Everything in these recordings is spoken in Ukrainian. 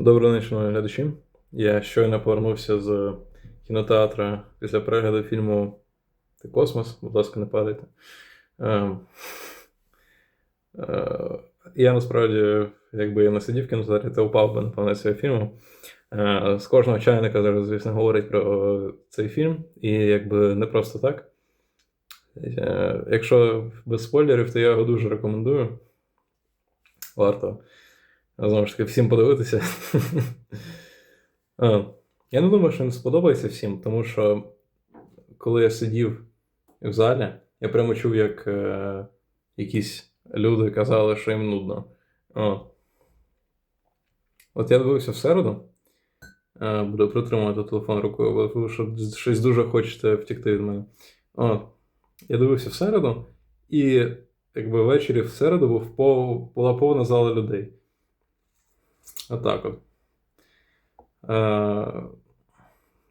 Добрий день, шановні глядачі. Я щойно повернувся з кінотеатра після перегляду фільму Ти космос. Будь ласка, не падайте. Ем, е, Я насправді, якби я не сидів в кінотеатрі, то упав би напевно цього фільму. Е, З кожного чайника зараз, звісно, говорить про цей фільм, і якби не просто так. Е, Якщо без спойлерів, то я його дуже рекомендую. Варто. Знову ж таки, всім подивитися. Я не думаю, що він сподобається всім, тому що коли я сидів в залі, я прямо чув, як е, якісь люди казали, що їм нудно. О. От я дивився в середу. Е, буду притримувати телефон рукою, бо що щось дуже хочете втікти від мене. О. Я дивився в середу, і якби ввечері в середу був пов... була повна зала людей. Отак от. Е,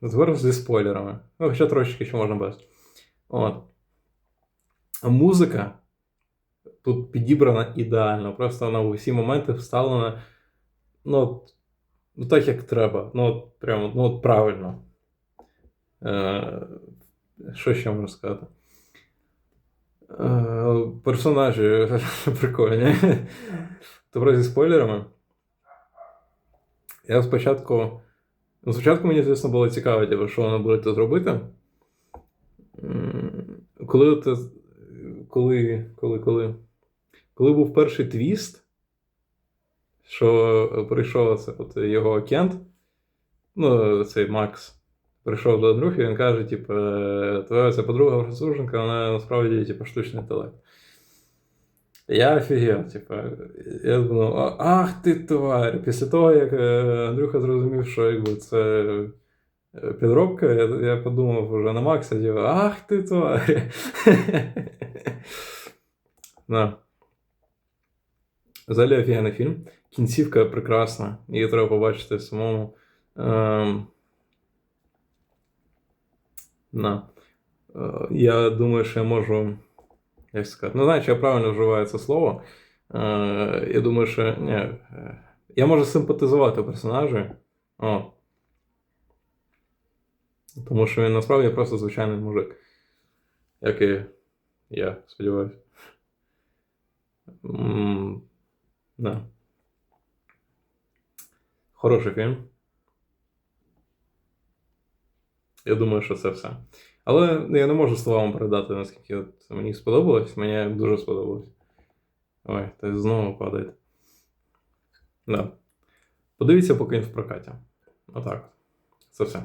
Тепер зі спойлерами. Ну, хоча трошечки ще можна без. От. А музика тут підібрана ідеально. Просто вона в усі моменти вставлена. Ну, ну так, як треба. Ну, от, прямо, ну, от правильно. Е, Що ще можу сказати? Е, Персонажі прикольні. Тепер зі спойлерами. Я спочатку. Ну, спочатку мені, звісно, було цікаво, типу, що вони будуть тут робити. М, Коли, ти, коли, коли, коли, коли був перший твіст, що прийшов це, от його кент, ну, цей Макс, прийшов до Андрюхи, він каже, типу, твоя ця подруга француженка, вона насправді типу, штучний інтелект. Я офігел, типу, я думав, ах ти тварь. Після того, як е, Андрюха зрозумів, що якби, це е, підробка, я, я подумав вже на Макса, типу, ах ти тварь. Да. Взагалі офігенний фільм. Кінцівка прекрасна, її треба побачити самому. Ем... Да. Е, Я думаю, що я можу. Як сказати? Не знаю, чи я правильно вживаю це слово. Е, я думаю, що. Ні, е, я можу симпатизувати персонажу. О. Тому що він насправді просто звичайний мужик. Як і я, сподіваюся. М, Да. Хороший фільм. Я думаю, що це все. Але я не можу словами передати, наскільки от мені сподобалось. Мені дуже сподобалось. Ой, та знову падає. Да. Подивіться, поки він в прокаті. Отак. Це все.